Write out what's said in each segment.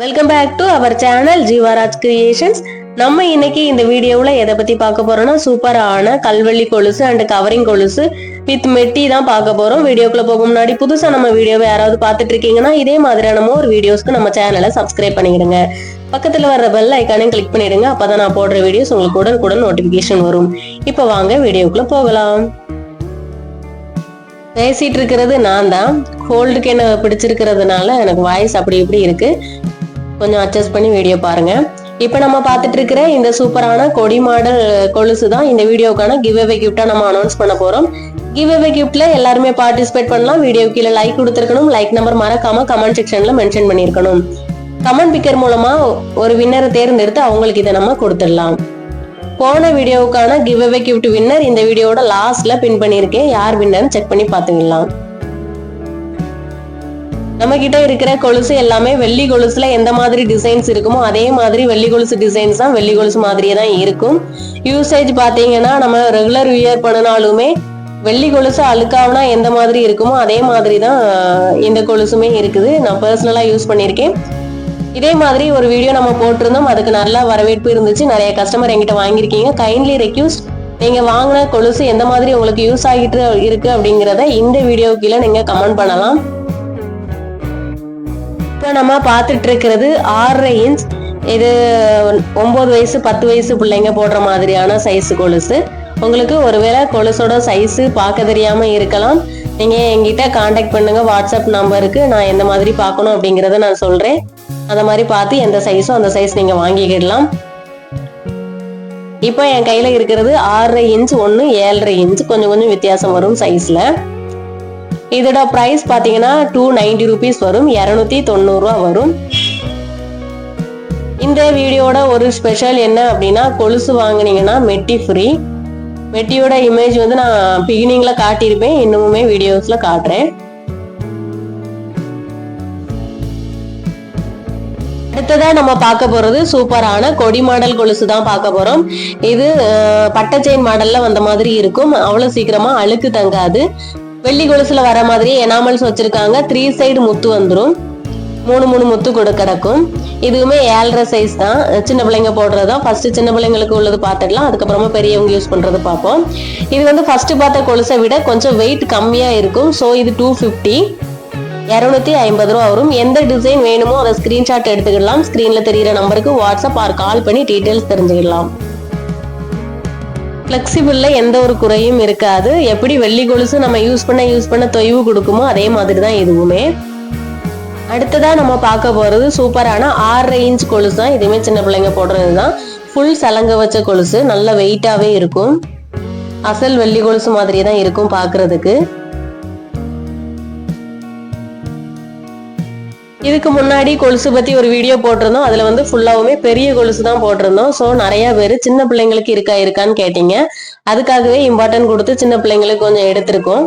Welcome back to our channel Jeevaraj creations நம்ம இன்னைக்கு இந்த வீடியோவில் எதை பத்தி பார்க்க போறோம்னா சூப்பரான கல்வெள்ளி கொலுசு அண்ட் கவரிங் கொலுசு வித் மெட்டி தான் பார்க்க போறோம். வீடியோக்குள்ள போக முன்னாடி புதுசா நம்ம வீடியோவை யாராவது பார்த்துட்டு இருக்கீங்கன்னா இதே மாதிரியான ஒரு வீடியோஸ்க்கு நம்ம சேனலை சப்ஸ்கிரைப் பண்ணிடுங்க பக்கத்தில் வர்ற பெல் ஐக்கானையும் கிளிக் பண்ணிடுங்க. அப்பதான் நான் போடுற வீடியோஸ் உங்களுக்கு உடனுக்குடன் நோட்டிபிகேஷன் வரும். இப்போ வாங்க வீடியோக்குள்ள போகலாம். பேசிட்டு இருக்கிறது நான் தான் கோல்டுக்கு என்ன பிடிச்சிருக்கிறதுனால எனக்கு வாய்ஸ் அப்படி இப்படி இருக்கு. கொஞ்சம் அட்ஜஸ்ட் பண்ணி வீடியோ பாருங்க. இப்போ நம்ம பார்த்துட்டு இருக்கிற இந்த சூப்பரான கொடி மாடல் கொலுசு தான் இந்த வீடியோக்கான கிவ் அவே கிஃப்டா நம்ம அனௌன்ஸ் பண்ண போறோம். கிவ் அவே கிஃப்ட்ல எல்லாருமே பார்ட்டிசிபேட் பண்ணலாம். வீடியோ கீழே லைக் கொடுத்துருக்கணும். லைக் நம்பர் மறக்காம கமெண்ட் செக்ஷன்ல மென்ஷன் பண்ணிருக்கணும் கமெண்ட் பிக்கர் மூலமா ஒரு வின்னரை தேர்ந்தெடுத்து அவங்களுக்கு இதை நம்ம கொடுத்துடலாம். போன வீடியோவுக்கான கிவ் அவே கிஃப்ட் வின்னர் இந்த வீடியோவோட லாஸ்ட்ல பின் பண்ணியிருக்கேன். யார் வின்னர்னு செக் பண்ணி பார்த்துக்கலாம். நம்ம கிட்ட இருக்கிற கொலுசு எல்லாமே வெள்ளி கொலுசுல எந்த மாதிரி டிசைன்ஸ் இருக்குமோ அதே மாதிரி வெள்ளி கொலுசு டிசைன்ஸ் தான் வெள்ளி கொலுசு மாதிரியே தான் இருக்கும். யூசேஜ் பாத்தீங்கன்னா நம்ம ரெகுலர் வியர் பண்ணினாலுமே வெள்ளி கொலுசு அழுக்காவனா எந்த மாதிரி இருக்குமோ அதே மாதிரி தான் இந்த கொலுசுமே இருக்குது. நான் பர்சனலா யூஸ் பண்ணியிருக்கேன். இதே மாதிரி ஒரு வீடியோ நம்ம போட்டிருந்தோம். அதுக்கு நல்லா வரவேற்பு இருந்துச்சு. நிறைய கஸ்டமர் எங்கிட்ட வாங்கியிருக்கீங்க. கைண்ட்லி ரெக்யூஸ்ட் நீங்க வாங்கின கொலுசு எந்த மாதிரி உங்களுக்கு யூஸ் ஆகிட்டு இருக்கு அப்படிங்கிறத இந்த வீடியோ கீழே நீங்க கமெண்ட் பண்ணலாம். இப்போ நம்ம பார்த்துட்டு இருக்கிறது ஆறரை இன்ச் இது ஒன்பது வயசு பத்து வயசு பிள்ளைங்க போடுற மாதிரியான சைஸு கொலுசு. உங்களுக்கு ஒருவேளை கொலுசோட சைஸு பார்க்க தெரியாமல் இருக்கலாம். நீங்கள் என்கிட்ட காண்டாக்ட் பண்ணுங்கள் வாட்ஸ்அப் நம்பருக்கு நான் எந்த மாதிரி பார்க்கணும் அப்படிங்கிறத நான் சொல்கிறேன் அந்த மாதிரி பார்த்து எந்த சைஸோ அந்த சைஸ் நீங்கள் வாங்கிக்கிடலாம். இப்போ என் கையில் இருக்கிறது ஆறரை இன்ச் ஒன்று ஏழரை இன்ச் கொஞ்சம் கொஞ்சம் வித்தியாசம் வரும் சைஸில் இதோட ப்ரைஸ் பார்த்தீங்கன்னா டூ நைன்டி ருபீஸ் வரும் இரநூத்தி தொண்ணூறுரூவா வரும். இந்த வீடியோட ஒரு ஸ்பெஷல் என்ன அப்படின்னா கொலுசு வாங்குனீங்கன்னா மெட்டி ஃப்ரீ மெட்டியோட இமேஜ் வந்து நான் பிகினிங்ல காட்டியிருப்பேன் இன்னுமுமே வீடியோஸ்ல காட்டுறேன். அடுத்ததாக நம்ம பார்க்க போறது சூப்பரான கொடி மாடல் கொலுசு தான் பார்க்க போறோம். இது பட்டை செயின் மாடல்ல வந்த மாதிரி இருக்கும். அவ்வளவு சீக்கிரமா அழுக்கு தங்காது. வெள்ளி கொலுசுல வர மாதிரி எனாமல்ஸ் வச்சிருக்காங்க. த்ரீ சைடு முத்து வந்துடும் மூணு மூணு முத்து கூட கிடக்கும். இதுவுமே ஏழரை சைஸ் தான். சின்ன பிள்ளைங்க போடுறதா ஃபர்ஸ்ட் சின்ன பிள்ளைங்களுக்கு உள்ளது பார்த்துக்கலாம் அதுக்கப்புறமா பெரியவங்க யூஸ் பண்றது பார்ப்போம். இது வந்து ஃபர்ஸ்ட் பார்த்த கொலுசை விட கொஞ்சம் வெயிட் கம்மியா இருக்கும். ஸோ இது டூ ஃபிஃப்டி இரநூத்தி ஐம்பது ரூபா வரும். எந்த டிசைன் வேணுமோ அதை ஸ்கிரீன்ஷாட் எடுத்துக்கலாம் ஸ்க்ரீனில் தெரியிற நம்பருக்கு வாட்ஸ்அப் ஆர் கால் பண்ணி டீட்டெயில்ஸ் தெரிஞ்சுக்கலாம் ஃப்ளெக்சிபிளில் எந்த ஒரு குறையும் இருக்காது. எப்படி வெள்ளி கொலுசு நம்ம யூஸ் பண்ண யூஸ் பண்ண தொய்வு கொடுக்குமோ அதே மாதிரி தான் இதுவுமே. அடுத்ததாக நம்ம பார்க்க போகிறது சூப்பரான ஆறரை இன்ச் கொலுசு. தான் இதுவுமே சின்ன பிள்ளைங்க போடுறது தான். ஃபுல் சலங்க வச்ச கொலுசு. நல்ல வெயிட்டாகவே இருக்கும். அசல் வெள்ளி கொலுசு மாதிரி தான் இருக்கும் பார்க்குறதுக்கு. இதுக்கு முன்னாடி கொலுசு பத்தி ஒரு வீடியோ போட்டிருந்தோம். அதுல வந்து ஃபுல்லாவுமே பெரிய கொலுசு தான் போட்டிருந்தோம். ஸோ நிறைய பேர் சின்ன பிள்ளைங்களுக்கு இருக்கா இருக்கான்னு கேட்டீங்க. அதுக்காகவே இம்பார்ட்டன்ட் கொடுத்து சின்ன பிள்ளைங்களுக்கு கொஞ்சம் எடுத்திருக்கோம்.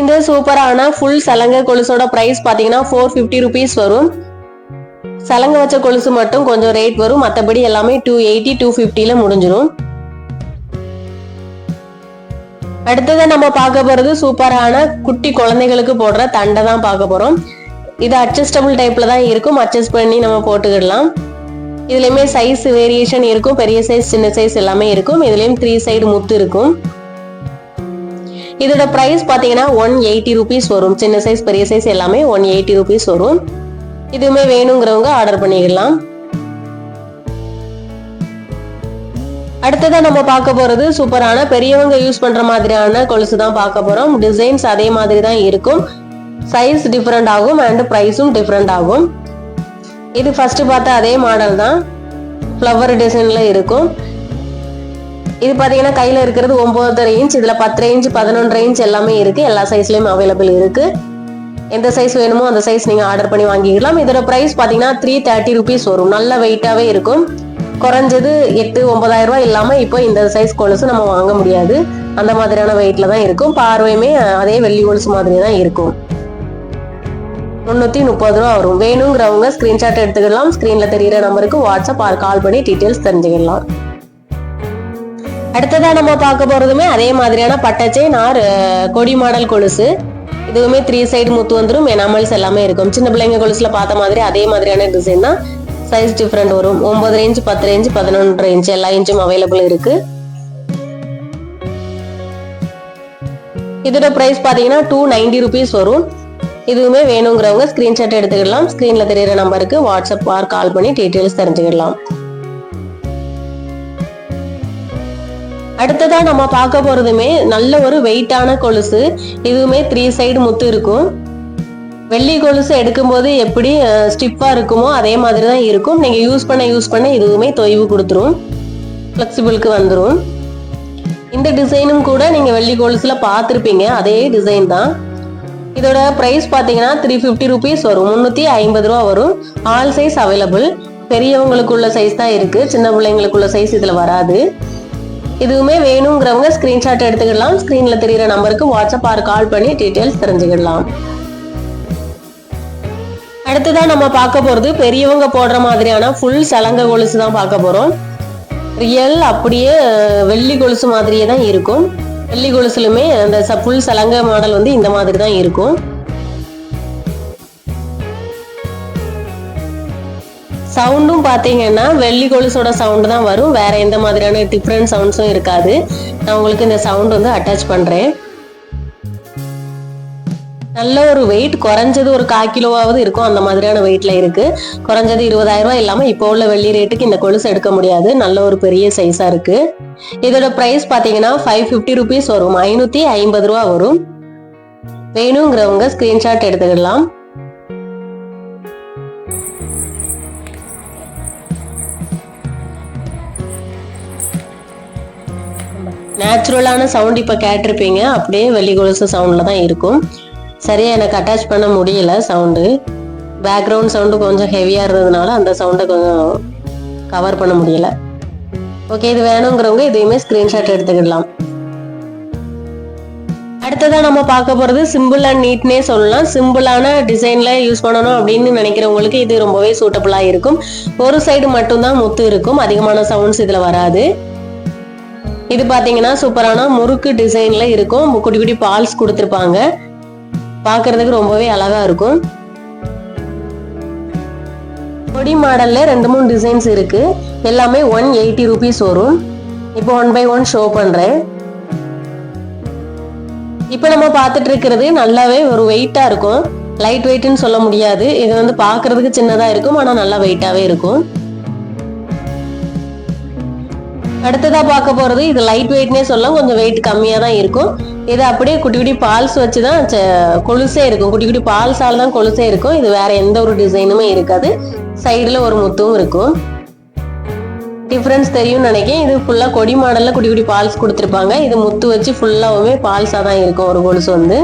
இந்த சூப்பரான ஃபுல் சலங்க கொலுசோட பிரைஸ் பாத்தீங்கன்னா ஃபோர் ஃபிஃப்டி ருபீஸ் வரும். சலங்க வச்ச கொலுசு மட்டும் கொஞ்சம் ரேட் வரும். மற்றபடி எல்லாமே டூ எயிட்டி டூ ஃபிஃப்டியில் முடிஞ்சிடும் அடுத்ததை நம்ம பார்க்க போறது சூப்பரான குட்டி குழந்தைகளுக்கு போடுற தண்டை தான் பார்க்க போறோம். இது அட்ஜஸ்டபிள் டைப்ல தான் இருக்கும். அட்ஜஸ்ட் பண்ணி நம்ம போட்டுக்கிடலாம். இதுலயுமே சைஸ் வேரியேஷன் இருக்கும். பெரிய சைஸ் சின்ன சைஸ் எல்லாமே இருக்கும். இதுலயும் த்ரீ சைடு முத்து இருக்கும். இதோட பிரைஸ் பாத்தீங்கன்னா ஒன் எயிட்டி ருபீஸ் வரும். சின்ன சைஸ் பெரிய சைஸ் எல்லாமே ஒன் எயிட்டி ருபீஸ் வரும். இதுவுமே வேணுங்கிறவங்க ஆர்டர் பண்ணிக்கலாம் அடுத்ததான் நம்ம பார்க்க போறது சூப்பரான பெரியவங்க யூஸ் பண்ற மாதிரியான கொலுசு தான் பார்க்க போறோம். டிசைன்ஸ் அதே மாதிரி தான் இருக்கும். சைஸ் டிஃப்ரெண்ட் ஆகும் அண்ட் ப்ரைஸும் டிஃப்ரெண்ட் ஆகும். இது ஃபர்ஸ்ட் பார்த்த அதே மாடல் தான். ஃப்ளவர் டிசைன்ல இருக்கும். இது பார்த்தீங்கன்னா கையில் இருக்கிறது ஒம்பதரை இன்ச் இதில் பத்தரை இன்ச் பதினொன்றரை இன்ச் எல்லாமே இருக்குது எல்லா சைஸ்லேயும் அவைலபிள் இருக்குது எந்த சைஸ் வேணுமோ அந்த சைஸ் நீங்கள் ஆர்டர் பண்ணி வாங்கிக்கலாம். இதோட ப்ரைஸ் பார்த்தீங்கன்னா த்ரீ தேர்ட்டி ருபீஸ் வரும். நல்ல வெயிட்டாகவே இருக்கும். குறைஞ்சது எட்டு ஒன்பதாயிரம் ரூபாய் இல்லாம இப்போ இந்த சைஸ் கொலுசு நம்ம வாங்க முடியாது. அந்த மாதிரியான வெயிட்ல தான் இருக்கும். பார்வையுமே அதே வெள்ளி கொலுசு மாதிரி தான் இருக்கும். முந்நூற்றி முப்பது ரூபா வரும். வேணுங்கிறவங்க ஸ்க்ரீன்ஷாட் எடுத்துக்கலாம். ஸ்க்ரீனில் தெரியிற நம்பருக்கு வாட்ஸ்அப் கால் பண்ணி டீட்டெயில்ஸ் தெரிஞ்சுக்கலாம். அடுத்ததா நம்ம பார்க்க போறதுமே அதே மாதிரியான பட்டச்சை நார் கொடி மாடல் கொலுசு. இதுவுமே த்ரீ சைடு முத்து வந்துடும் எனாமல்ஸ் எல்லாமே இருக்கும். சின்ன பிள்ளைங்க கொலுசுல பார்த்த மாதிரி அதே மாதிரியான டிசைன் தான். சைஸ் டிஃப்ரெண்ட் வரும். ஒன்பது ரேஞ்ச் பத்து ரேஞ்ச் பதினொன்று ரேஞ்ச் எல்லா இன்ச்சும் அவைலபிள் இருக்கு. இதோட ப்ரைஸ் பார்த்தீங்கன்னா டூ நைன்டி ருபீஸ் வரும். இதுவுமே வேணுங்கிறவங்க ஸ்கிரீன்ஷாட் எடுத்துக்கலாம் ஸ்கிரீன்ல தெரியுற நம்பருக்கு வாட்ஸ்அப் ஆர் கால் பண்ணி டீட்டெயில்ஸ் தெரிஞ்சுக்கலாம் அடுத்ததாக நம்ம பார்க்க போறதுமே நல்ல ஒரு வெயிட்டான கொலுசு. இதுவுமே த்ரீ சைடு முத்து இருக்கும். வெள்ளி கொலுசு எடுக்கும்போது எப்படி ஸ்டிப்பாக இருக்குமோ அதே மாதிரி தான் இருக்கும். நீங்கள் யூஸ் பண்ண யூஸ் பண்ண இதுவுமே தொய்வு கொடுத்துரும். ஃப்ளெக்சிபிளுக்கு வந்துடும் இந்த டிசைனும் கூட நீங்கள் வெள்ளி கொலுசில் பார்த்துருப்பீங்க. அதே டிசைன் தான். இதோட ப்ரைஸ் பார்த்தீங்கன்னா த்ரீ ஃபிஃப்டி ருபீஸ் வரும். முந்நூற்றி ஐம்பது ரூபா வரும். ஆல் சைஸ் அவைலபிள் பெரியவங்களுக்குள்ள சைஸ் தான் இருக்குது சின்ன பிள்ளைங்களுக்குள்ள சைஸ் இதில் வராது. இதுவுமே வேணுங்கிறவங்க ஸ்க்ரீன்ஷாட் எடுத்துக்கலாம் ஸ்க்ரீனில் தெரிகிற நம்பருக்கு வாட்ஸ்அப் ஆர் கால் பண்ணி டீட்டெயில்ஸ் தெரிஞ்சுக்கிடலாம். அடுத்ததான் நம்ம பார்க்க போறது பெரியவங்க போடுற மாதிரியான ஃபுல் சலங்க கொலுசு தான் பார்க்க போறோம். ரியல் அப்படியே வெள்ளி கொலுசு மாதிரியே தான் இருக்கும். வெள்ளி கொலுசுலுமே அந்த ஃபுல் சலங்க மாடல் வந்து இந்த மாதிரி தான் இருக்கும். சவுண்டும் பார்த்தீங்கன்னா வெள்ளி கொலுசோட சவுண்டு தான் வரும். வேற எந்த மாதிரியான டிஃப்ரெண்ட் சவுண்ட்ஸும் இருக்காது. நான் உங்களுக்கு இந்த சவுண்ட் வந்து அட்டாச் பண்ணுறேன் நல்ல ஒரு வெயிட் குறைஞ்சது ஒரு கால் கிலோவாவது இருக்கும். அந்த மாதிரியான வெயிட்ல இருக்கு. குறைஞ்சது இருபதாயிரம் ரூபாய் இல்லாம இப்போ உள்ள வெள்ளி ரேட்டுக்கு இந்த கொலுசு எடுக்க முடியாது. நல்ல ஒரு பெரிய சைஸா இருக்கு. இதோட பிரைஸ் பாத்தீங்கன்னா ஃபைவ் ஃபிஃப்டி ருபீஸ் வரும். ஐநூத்தி ஐம்பது ரூபா வரும். வேணுங்கிறவங்க ஸ்கிரீன்ஷாட் எடுத்துக்கலாம் நேச்சுரலான சவுண்ட் இப்போ கேட்டிருப்பீங்க. அப்படியே வெள்ளி கொலுசு சவுண்டில் தான் இருக்கும். சரியாக எனக்கு அட்டாச் பண்ண முடியல சவுண்டு பேக்ரவுண்ட் சவுண்டு கொஞ்சம் ஹெவியாக இருந்ததுனால அந்த சவுண்டை கொஞ்சம் கவர் பண்ண முடியல. ஓகே இது வேணுங்கிறவங்க இதையுமே ஸ்க்ரீன்ஷாட் எடுத்துக்கிடலாம். அடுத்ததான் நம்ம பார்க்க போகிறது சிம்பிள் அண்ட் நீட்னே சொல்லலாம். சிம்பிளான டிசைனில் யூஸ் பண்ணணும் அப்படின்னு நினைக்கிறவங்களுக்கு இது ரொம்பவே சூட்டபுளாக இருக்கும். ஒரு சைடு மட்டும்தான் முத்து இருக்கும். அதிகமான சவுண்ட்ஸ் இதில் வராது. இது பார்த்தீங்கன்னா சூப்பரான முறுக்கு டிசைனில் இருக்கும். குட்டி குட்டி பால்ஸ் கொடுத்துருப்பாங்க. பார்க்கிறதுக்கு ரொம்பவே அழகா இருக்கும். பொடி மாடல்ல ரெண்டு மூணு டிசைன்ஸ் இருக்கு. எல்லாமே ஒன் எயிட்டி ருபீஸ் வரும். இப்போ ஒன் பை ஒன் ஷோ பண்றேன். இப்போ நம்ம பார்த்துட்டு இருக்கிறது நல்லாவே ஒரு வெயிட்டா இருக்கும். லைட் வெயிட்னு சொல்ல முடியாது. இது வந்து பார்க்கிறதுக்கு சின்னதா இருக்கும் ஆனா நல்லா வெயிட்டாவே இருக்கும். அடுத்ததா பார்க்க போறது இது லைட் வெயிட்னே சொல்லலாம் கொஞ்சம் வெயிட் கம்மியா தான் இருக்கும். இது அப்படியே குட்டி குட்டி பால்ஸ் வச்சு தான் கொலுசே இருக்கும். குட்டி குட்டி பால்ஸால் தான் கொலுசே இருக்கும். இது வேற எந்த ஒரு டிசைனுமே இருக்காது. சைடில் ஒரு முத்தும் இருக்கும். டிஃப்ரென்ஸ் தெரியும்னு நினைக்கிறேன். இது ஃபுல்லாக கொடி மாடலில் குட்டி குட்டி பால்ஸ் கொடுத்துருப்பாங்க. இது முத்து வச்சு ஃபுல்லாகவுமே பால்ஸாக தான் இருக்கும் ஒரு கொலுசு வந்து.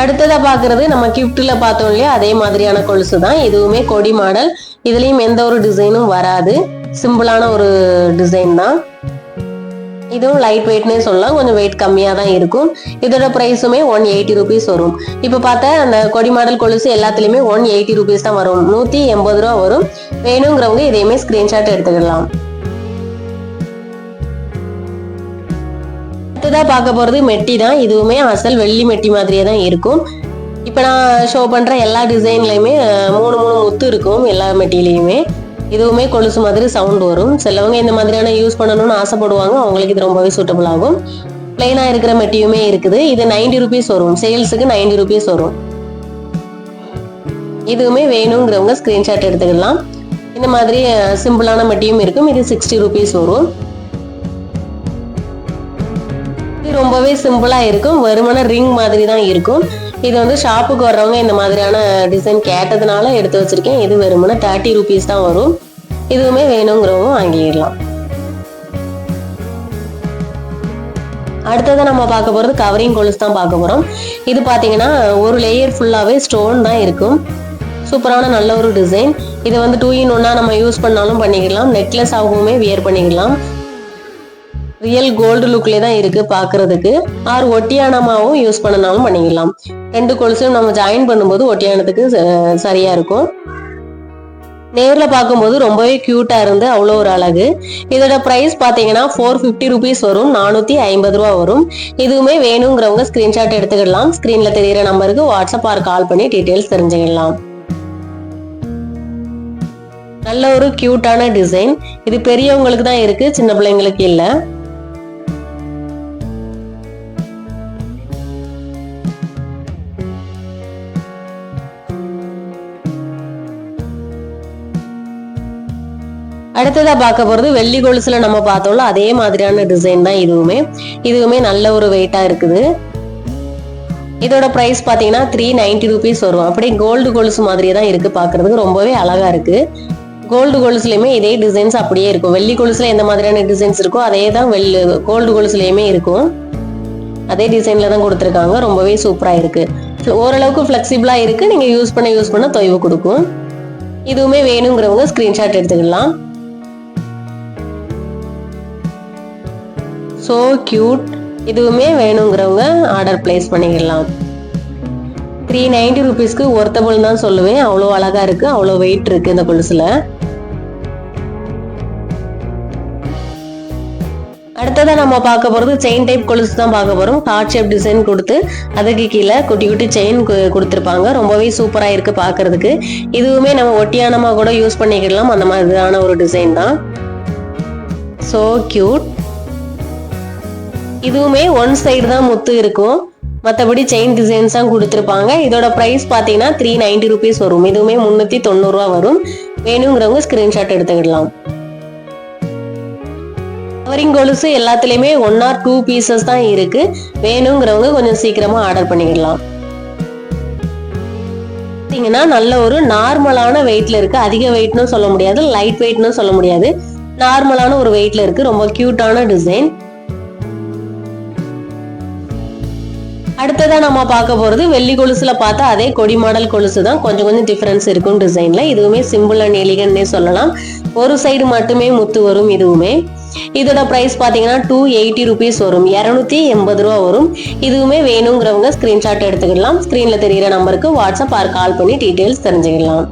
அடுத்ததாக பார்க்குறது நம்ம கிஃப்ட்டில் பார்த்தோம் இல்லையா? அதே மாதிரியான கொலுசு தான். இதுவுமே கொடி மாடல். இதுலேயும் எந்த ஒரு டிசைனும் வராது. சிம்பிளான ஒரு டிசைன் தான். இதுவும் லைட் வெயிட்னே சொல்லலாம். கொஞ்சம் வெயிட் கம்மியாக தான் இருக்கும். இதோட ப்ரைஸுமே ஒன் எயிட்டி ருபீஸ் வரும். இப்போ பார்த்தா அந்த கொடி மாடல் கொலுசு எல்லாத்துலேயுமே ஒன் எயிட்டி ருபீஸ் தான் வரும். நூற்றி எண்பது ரூபா வரும். வேணுங்கிறவங்க இதையுமே ஸ்க்ரீன்ஷாட் எடுத்துக்கலாம். அடுத்ததா பார்க்க போகிறது மெட்டி தான். இதுவுமே அசல் வெள்ளி மெட்டி மாதிரியே தான் இருக்கும். இப்போ நான் ஷோ பண்ணுற எல்லா டிசைன்லையுமே மூணு மூணு முத்து இருக்கும் எல்லா மெட்டிலையுமே. இதுவுமே கொலுசு மாதிரி சவுண்ட் வரும். சிலவங்க இந்த மாதிரியான யூஸ் பண்ணணும்னு ஆசைப்படுவாங்க. அவங்களுக்கு இது ரொம்பவே சூட்டபிள் ஆகும். பிளைனாக இருக்கிற மெட்டியுமே இருக்குது. இது 90 ருபீஸ் வரும். சேல்ஸுக்கு 90 ருபீஸ் வரும். இதுவுமே வேணுங்கிறவங்க ஸ்க்ரீன்ஷாட் எடுத்துக்கலாம். இந்த மாதிரி சிம்பிளான மெட்டியும் இருக்கும். இது சிக்ஸ்டி ருபீஸ் வரும். இது ரொம்பவே சிம்பிளா இருக்கும். வருமான ரிங் மாதிரி தான் இருக்கும். இது வந்து ஷாப்புக்கு வர்றவங்க இந்த மாதிரியான டிசைன் கேட்டதுனால எடுத்து வச்சிருக்கேன். இது வெறுமன தேர்ட்டி ருபீஸ் தான் வரும். இதுவுமே வேணுங்கிறவங்க வாங்கிடலாம். அடுத்ததை நம்ம பார்க்க போகிறது கவரிங் கொலுஸ் தான் பார்க்க போகிறோம் இது பார்த்தீங்கன்னா ஒரு லேயர் ஃபுல்லாகவே ஸ்டோன் தான் இருக்கும். சூப்பரான நல்ல ஒரு டிசைன் இதை வந்து டூ இன் ஒன்னா நம்ம யூஸ் பண்ணாலும் பண்ணிக்கலாம். நெக்லஸ் ஆகவுமே வியர் பண்ணிக்கலாம். ரியல் கோல்டு லுக்லேயே தான் இருக்கு பார்க்கிறதுக்கு ஆர் ஒட்டியானமாவும் யூஸ் பண்ணனாலும் பண்ணிக்கலாம். ரெண்டு கொலுசையும் நம்ம ஜாயின் பண்ணும்போது ஒட்டியானத்துக்கு ச- சரியா இருக்கும். நேரில் பார்க்கும்போது ரொம்பவே க்யூட்டாக இருந்து அவ்வளோ ஒரு அழகு. இதோட ப்ரைஸ் பார்த்தீங்கன்னா ஃபோர் ஃபிஃப்டி ருபீஸ் வரும் நானூற்றி ஐம்பது ரூபா வரும். இதுவுமே வேணுங்கிறவங்க ஸ்க்ரீன்ஷாட் எடுத்துக்கிடலாம். ஸ்க்ரீனில் தெரியிற நம்பருக்கு வாட்ஸ்அப் ஆர் கால் பண்ணி டீட்டெயில்ஸ் தெரிஞ்சுக்கலாம் நல்ல ஒரு க்யூட்டான டிசைன் இது பெரியவங்களுக்கு தான் இருக்குது சின்ன பிள்ளைங்களுக்கு இல்லை. அடுத்ததா பார்க்க போறது வெள்ளி கொலுசுல நம்ம பார்த்தோம்ல அதே மாதிரியான டிசைன் தான் இதுவுமே. இதுவுமே நல்ல ஒரு வெயிட்டா இருக்குது. இதோட பிரைஸ் பாத்தீங்கன்னா த்ரீ நைன்டி ருபீஸ் வரும். அப்படியே கோல்டு கொலுசு மாதிரியே தான் இருக்கு பாக்குறதுக்கு ரொம்பவே அழகா இருக்கு. கோல்டு கொலுசுலயுமே இதே டிசைன்ஸ் அப்படியே இருக்கும். வெள்ளி கொலுசுல எந்த மாதிரியான டிசைன்ஸ் இருக்கோ அதே தான் வெள்ளி கோல்டு கொலுசுலயுமே இருக்கும். அதே டிசைன்ல தான் கொடுத்துருக்காங்க. ரொம்பவே சூப்பரா இருக்கு. ஓரளவுக்கு ஃபிளெக்சிபிளா இருக்கு. நீங்க யூஸ் பண்ண யூஸ் பண்ண தொய்வு கொடுக்கும். இதுவுமே வேணுங்கிறவங்க ஸ்கிரீன்ஷாட் எடுத்துக்கலாம். ஸோ க்யூட் இதுவுமே வேணுங்கிறவங்க ஆர்டர் பிளேஸ் பண்ணிக்கலாம் த்ரீ நைன்டி ருபீஸ்க்கு ஒர்த்தபிள் தான் சொல்லுவேன். அவ்வளோ அழகாக இருக்குது அவ்வளோ வெயிட் இருக்குது இந்த கொலுசில் அடுத்ததாக நம்ம பார்க்க போகிறது செயின் டைப் கொலுசு தான் பார்க்க போகிறோம் ஹார்ட் ஷேப் டிசைன் கொடுத்து அதுக்கு கீழே குட்டி குட்டி செயின் கொடுத்துருப்பாங்க. ரொம்பவே சூப்பராக இருக்குது பார்க்கறதுக்கு. இதுவுமே நம்ம ஒட்டியானமாக கூட யூஸ் பண்ணிக்கலாம். அந்த மாதிரியான ஒரு டிசைன் தான். ஸோ க்யூட் இதுவுமே ஒன் சைடு தான் முத்து இருக்கும். மற்றபடி செயின் டிசைன்ஸ் தான் கொடுத்துருப்பாங்க. இதோட ப்ரைஸ் பார்த்தீங்கன்னா த்ரீ நைன்டி ருபீஸ் வரும். இதுவுமே முந்நூற்றி தொண்ணூறுரூவா வரும். வேணுங்கிறவங்க ஸ்க்ரீன்ஷாட் எடுத்துக்கிடலாம். கவரிங் கொலுசு எல்லாத்துலேயுமே ஒன் ஆர் டூ பீசஸ் தான் இருக்கு. வேணுங்கிறவங்க கொஞ்சம் சீக்கிரமாக ஆர்டர் பண்ணிக்கிடலாம். பார்த்தீங்கன்னா நல்ல ஒரு நார்மலான வெயிட்ல இருக்கு. அதிக வெயிட்னு சொல்ல முடியாது. லைட் வெயிட்னு சொல்ல முடியாது. நார்மலான ஒரு வெயிட்ல இருக்கு. ரொம்ப கியூட்டான டிசைன் அடுத்ததாக நம்ம பார்க்க போறது வெள்ளி கொலுசுல பார்த்தா அதே கொடி மாடல் கொலுசு தான் கொஞ்சம் கொஞ்சம் டிஃபரன்ஸ் இருக்கும் டிசைன்ல இதுவுமே சிம்பிள் அண்ட் எலிகன்னே சொல்லலாம். ஒரு சைடு மட்டுமே முத்து வரும் இதுவுமே. இதோட பிரைஸ் பாத்தீங்கன்னா டூ எயிட்டி ருபீஸ் வரும். இரநூத்தி எண்பது ரூபா வரும். இதுவுமே வேணுங்கிறவங்க ஸ்கிரீன்ஷாட் எடுத்துக்கலாம். ஸ்கிரீன்ல தெரியிற நம்பருக்கு வாட்ஸ்அப் ஆர் கால் பண்ணி டீடைல்ஸ் தெரிஞ்சுக்கலாம்.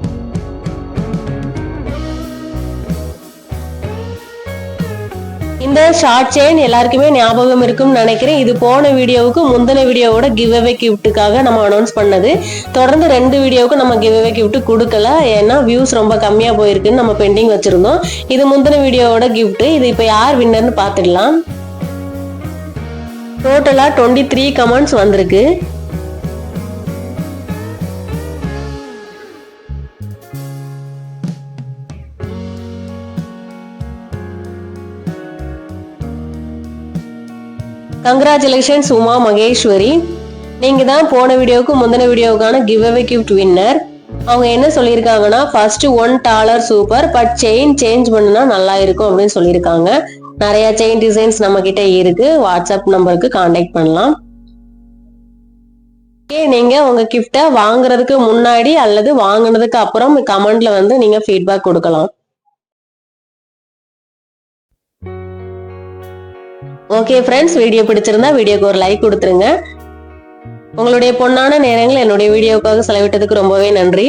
இந்த ஷார்ட் செயின் எல்லாருக்குமே ஞாபகம் இருக்கும்னு நினைக்கிறேன். இது போன வீடியோவுக்கு முந்தின வீடியோவோட கிவ் அவே கிஃப்ட்டுக்காக நம்ம அனௌன்ஸ் பண்ணது. தொடர்ந்து ரெண்டு வீடியோவுக்கு நம்ம கிவ் அவே கிஃப்ட் கொடுக்கல. ஏன்னா வியூஸ் ரொம்ப கம்மியாக போயிருக்குன்னு நம்ம பெண்டிங் வச்சிருந்தோம். இது முந்தின வீடியோவோட கிஃப்ட் இது இப்போ யார் வின்னர்னு பார்த்துடலாம். டோட்டலாக டுவெண்ட்டி த்ரீ கமெண்ட்ஸ் வந்திருக்கு. கங்க்ராச்சுலேஷன்ஸ் உமா மகேஸ்வரி. நீங்கள் தான் போன வீடியோவுக்கு முந்தின வீடியோவுக்கான கிவ் அவே கிஃப்ட் வின்னர் அவங்க என்ன சொல்லியிருக்காங்கன்னா first one dollar super but chain change பண்ணுனா நல்லா இருக்கும் அப்படின்னு சொல்லியிருக்காங்க. நிறைய செயின் டிசைன்ஸ் நம்ம கிட்ட இருக்கு. வாட்ஸ்அப் நம்பருக்கு காண்டாக்ட் பண்ணலாம். ஓகே நீங்க உங்க கிஃப்டை வாங்குறதுக்கு முன்னாடி அல்லது வாங்கினதுக்கு அப்புறம் கமெண்ட்ல வந்து நீங்க ஃபீட்பேக் கொடுக்கலாம். ஓகே ஃப்ரெண்ட்ஸ் வீடியோ பிடிச்சிருந்தா வீடியோக்கு ஒரு லைக் கொடுத்துருங்க. உங்களுடைய பொண்ணான நேரங்கள் என்னுடைய வீடியோக்காக செலவிட்டதுக்கு ரொம்பவே நன்றி.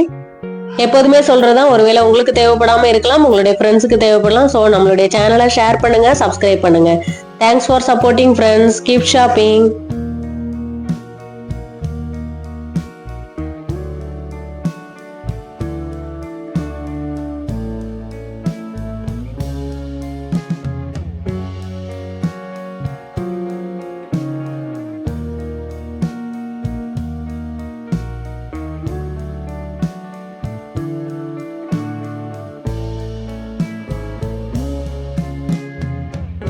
எப்போதுமே சொல்றதுதான் ஒருவேளை உங்களுக்கு தேவைப்படாம இருக்கலாம் உங்களுடைய ஃப்ரெண்ட்ஸுக்கு தேவைப்படலாம். ஸோ நம்மளுடைய சேனலை ஷேர் பண்ணுங்க சப்ஸ்கிரைப் பண்ணுங்க. Thanks for supporting friends keep shopping